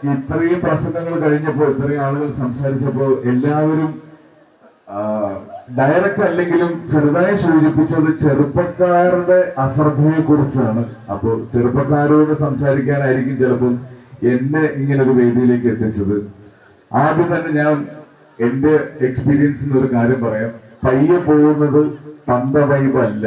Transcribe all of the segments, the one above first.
ഇത്രയും പ്രസംഗങ്ങൾ കഴിഞ്ഞപ്പോൾ ഇത്രയും ആളുകൾ സംസാരിച്ചപ്പോൾ എല്ലാവരും ഡയറക്റ്റ് അല്ലെങ്കിലും ചെറുതായി സൂചിപ്പിച്ചത് ചെറുപ്പക്കാരുടെ അശ്രദ്ധയെ കുറിച്ചാണ് അപ്പോൾ ചെറുപ്പക്കാരോട് സംസാരിക്കാനായിരിക്കും ചിലപ്പോൾ എന്നെ ഇങ്ങനെ ഒരു വേദിയിലേക്ക് എത്തിച്ചത്. ആദ്യം തന്നെ ഞാൻ എന്റെ എക്സ്പീരിയൻസ് ഒരു കാര്യം പറയാം. പയ്യെ പോകുന്നത് തന്ത വൈബല്ല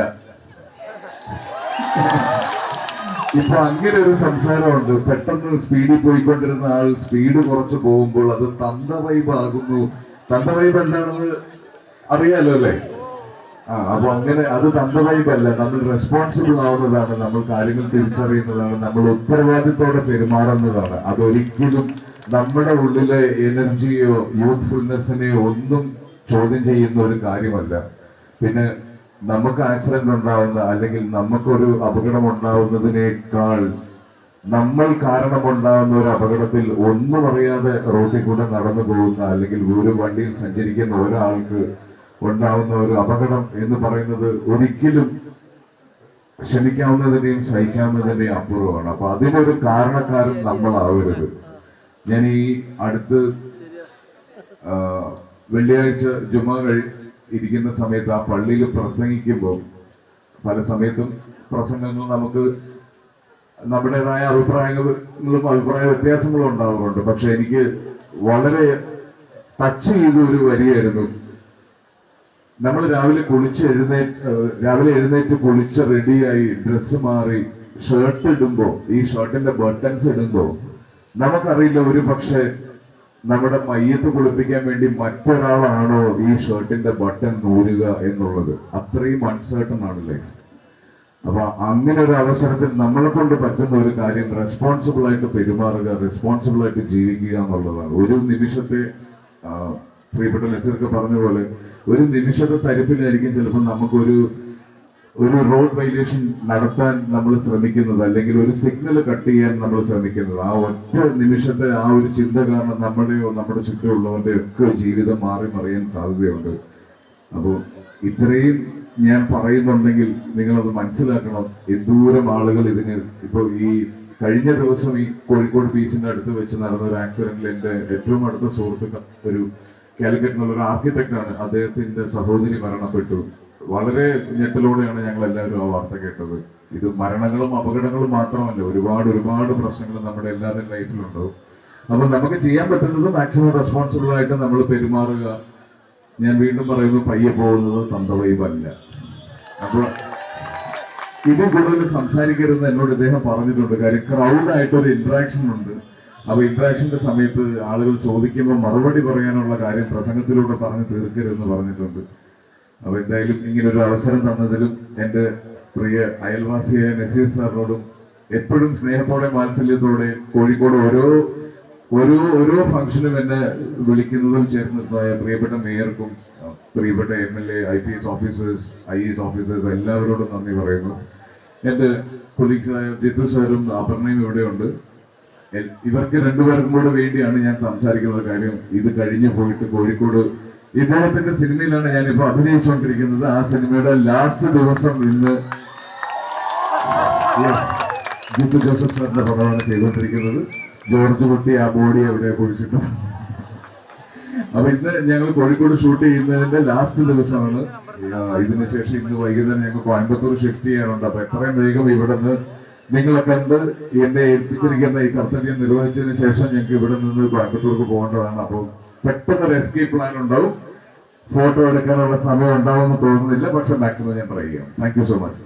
ഇപ്പൊ അങ്ങനെ ഒരു സംസാരമുണ്ട്. പെട്ടെന്ന് സ്പീഡിൽ പോയിക്കൊണ്ടിരുന്ന ആൾ സ്പീഡ് കുറച്ച് പോകുമ്പോൾ അത് തന്ത വൈബ് ആകുന്നു. തന്ത വൈബ് എന്താണെന്ന് അറിയാലോ അല്ലേ? ആ അപ്പൊ അങ്ങനെ അത് തന്ത വൈബ് അല്ല. നമ്മൾ റെസ്പോൺസിബിൾ ആവുന്നതാണ്. നമ്മൾ കാര്യങ്ങൾ തിരിച്ചറിയുന്നതാണ്. നമ്മൾ ഉത്തരവാദിത്തോടെ പെരുമാറുന്നതാണ്. അതൊരിക്കലും നമ്മുടെ ഉള്ളിലെ എനർജിയോ യൂത്ത്ഫുൾനെസ്സിനെയോ ഒന്നും ചോദ്യം ചെയ്യുന്ന ഒരു കാര്യമല്ല. പിന്നെ നമുക്ക് ആക്സിഡന്റ് ഉണ്ടാവുന്ന അല്ലെങ്കിൽ നമുക്കൊരു അപകടം ഉണ്ടാവുന്നതിനേക്കാൾ നമ്മൾ കാരണമുണ്ടാകുന്ന ഒരു അപകടത്തിൽ ഒന്നും അറിയാതെ റോഡിൽ കൂടെ നടന്നു പോകുന്ന അല്ലെങ്കിൽ ഒരു വണ്ടിയിൽ സഞ്ചരിക്കുന്ന ഒരാൾക്ക് ഉണ്ടാവുന്ന ഒരു അപകടം എന്ന് പറയുന്നത് ഒരിക്കലും ക്ഷമിക്കാവുന്നതിനെയും സഹിക്കാവുന്നതിന്റെയും അപ്പുറമാണ്. അപ്പൊ അതിനൊരു കാരണക്കാരൻ നമ്മളാവരുത്. ഞാൻ ഈ അടുത്ത് വെള്ളിയാഴ്ച ജുമാ കഴി ഇരിക്കുന്ന സമയത്ത് ആ പള്ളിയിൽ പ്രസംഗിക്കുമ്പോൾ പല സമയത്തും പ്രസംഗങ്ങൾ നമുക്ക് നമ്മുടേതായ അഭിപ്രായങ്ങളും അഭിപ്രായ വ്യത്യാസങ്ങളും ഉണ്ടാവാറുണ്ട്. പക്ഷെ എനിക്ക് വളരെ ടച്ച് ചെയ്ത ഒരു വരിയായിരുന്നു. നമ്മൾ രാവിലെ കുളിച്ച് എഴുന്നേറ്റ് രാവിലെ എഴുന്നേറ്റ് കുളിച്ച് റെഡിയായി ഡ്രസ്സ് മാറി ഷർട്ട് ഇടുമ്പോൾ ഈ ഷർട്ടിന്റെ ബട്ടൺസ് ഇടുമ്പോൾ നമുക്കറിയില്ല ഒരു പക്ഷെ നമ്മുടെ മയ്യത്ത് കുളിപ്പിക്കാൻ വേണ്ടി മറ്റൊരാളാണോ ഈ ഷർട്ടിന്റെ ബട്ടൺ നൂരുക എന്നുള്ളത്? അത്രയും അൺസേർട്ടൺ ആണ് ലൈഫ് അപ്പൊ അങ്ങനെ ഒരു അവസരത്തിൽ നമ്മളെ കൊണ്ട് പറ്റുന്ന ഒരു കാര്യം റെസ്പോൺസിബിൾ ആയിട്ട് പെരുമാറുക റെസ്പോൺസിബിൾ ആയിട്ട് ജീവിക്കുക എന്നുള്ളതാണ്. ഒരു നിമിഷത്തെ പ്രിയപ്പെട്ട ലക്ഷ്യൊക്കെ പറഞ്ഞ പോലെ ഒരു നിമിഷത്തെ തരിപ്പിലായിരിക്കും ചിലപ്പോൾ നമുക്കൊരു ഒരു റോഡ് വൈലേഷൻ നടത്താൻ നമ്മൾ ശ്രമിക്കുന്നത് അല്ലെങ്കിൽ ഒരു സിഗ്നൽ കട്ട് ചെയ്യാൻ നമ്മൾ ശ്രമിക്കുന്നത്. ആ ഒറ്റ നിമിഷത്തെ ആ ഒരു ചിന്ത കാരണം നമ്മുടെയോ നമ്മുടെ ചുറ്റുമുള്ളവരുടെ ഒക്കെ ജീവിതം മാറി മറിയാൻ സാധ്യതയുണ്ട്. അപ്പോൾ ഇത്രയും ഞാൻ പറയുന്നുണ്ടെങ്കിൽ നിങ്ങളത് മനസ്സിലാക്കണം. എന്തോരം ആളുകൾ ഇതിന് ഇപ്പോൾ ഈ കഴിഞ്ഞ ദിവസം ഈ കോഴിക്കോട് ബീച്ചിന്റെ അടുത്ത് വെച്ച് നടന്ന ഒരു ആക്സിഡന്റിൽ എന്റെ ഏറ്റവും അടുത്ത സുഹൃത്തുക്കൾ ഒരു കാലിക്കറ്റിനുള്ള ഒരു ആർക്കിടെക്റ്റാണ് അദ്ദേഹത്തിന്റെ സഹോദരി മരണപ്പെട്ടു. വളരെ ഞെട്ടലോടെയാണ് ഞങ്ങൾ എല്ലാവരും ആ വാർത്ത കേട്ടത്. ഇത് മരണങ്ങളും അപകടങ്ങളും മാത്രമല്ല ഒരുപാട് ഒരുപാട് പ്രശ്നങ്ങൾ നമ്മുടെ എല്ലാവരുടെയും ലൈഫിലുണ്ടാവും അപ്പോൾ നമുക്ക് ചെയ്യാൻ പറ്റുന്നത് മാക്സിമം റെസ്പോൺസിബിൾ ആയിട്ട് നമ്മൾ പെരുമാറുക. ഞാൻ വീണ്ടും പറയുന്നു പയ്യെ പോകുന്നത് തന്തവൈബല്ല അപ്പോൾ ഇത് കൂടുതൽ സംസാരിക്കരുതെന്ന് എന്നോട് ഇദ്ദേഹം പറഞ്ഞിട്ടുണ്ട്. കാര്യം ക്രൗഡായിട്ട് ഒരു ഇന്ററാക്ഷൻ ഉണ്ട്. അപ്പൊ ഇന്ററാക്ഷന്റെ സമയത്ത് ആളുകൾ ചോദിക്കുമ്പോൾ മറുപടി പറയാനുള്ള കാര്യം പ്രസംഗത്തിലൂടെ പറഞ്ഞു തീർക്കരുതെന്ന് പറഞ്ഞിട്ടുണ്ട്. അപ്പൊ എന്തായാലും ഇങ്ങനെ ഒരു അവസരം തന്നതിലും എന്റെ പ്രിയ അയൽവാസിയായ നസീർ സാറിനോടും എപ്പോഴും സ്നേഹത്തോടെ വാത്സല്യത്തോടെ കോഴിക്കോട് ഓരോ ഓരോ ഓരോ ഫംഗ്ഷനും എന്നെ വിളിക്കുന്നതും ചേർന്നതായ പ്രിയപ്പെട്ട മേയർക്കും പ്രിയപ്പെട്ട M L A I P S officers I S officers എല്ലാവരോടും നന്ദി പറയുന്നു. എന്റെ കൊളീഗ്സായ ജിത്തു സാറും അപർണയും ഇവിടെയുണ്ട് ഇവർക്ക് രണ്ടുപേർക്കും കൂടെ വേണ്ടിയാണ് ഞാൻ സംസാരിക്കുന്നത് കാര്യം. ഇത് കഴിഞ്ഞു പോയിട്ട് കോഴിക്കോട് ഇദ്ദേഹത്തിന്റെ സിനിമയിലാണ് ഞാൻ ഇപ്പൊ അഭിനയിച്ചുകൊണ്ടിരിക്കുന്നത് ആ സിനിമയുടെ ലാസ്റ്റ് ദിവസം ഇന്ന്. ജിത്തു ജോസഫ് സാറിന്റെ പടമാണ് ചെയ്തുകൊണ്ടിരിക്കുന്നത്. ജോർജ് കുട്ടി ആ ബോഡി അവിടെ കുഴിച്ചിട്ടു? അപ്പൊ ഇന്ന് ഞങ്ങൾ കോഴിക്കോട് ഷൂട്ട് ചെയ്യുന്നതിന്റെ ലാസ്റ്റ് ദിവസമാണ്. ഇതിനുശേഷം ഇതിന് ശേഷം ഇന്ന് വൈകുന്നേരം ഞങ്ങൾ കോയമ്പത്തൂർ ഷിഫ്റ്റ് ചെയ്യാനുണ്ട്. അപ്പൊ എത്രയും വേഗം ഇവിടെ നിന്ന് നിങ്ങളെ കണ്ട് എന്നെ ഏൽപ്പിച്ചിരിക്കുന്ന ഈ കർത്തവ്യം നിർവഹിച്ചതിന് ശേഷം ഞങ്ങൾക്ക് ഇവിടെ നിന്ന് കോയമ്പത്തൂർക്ക് പോകേണ്ടതാണ്. അപ്പോൾ പെട്ടെന്ന് ഒരു എസ്കേപ്പ് പ്ലാൻ ഉണ്ടാവും. ഫോട്ടോ എടുക്കാനുള്ള സമയം ഉണ്ടാവുമെന്ന് തോന്നുന്നില്ല. പക്ഷെ മാക്സിമം ഞാൻ പറയുകയാണ്. Thank you so much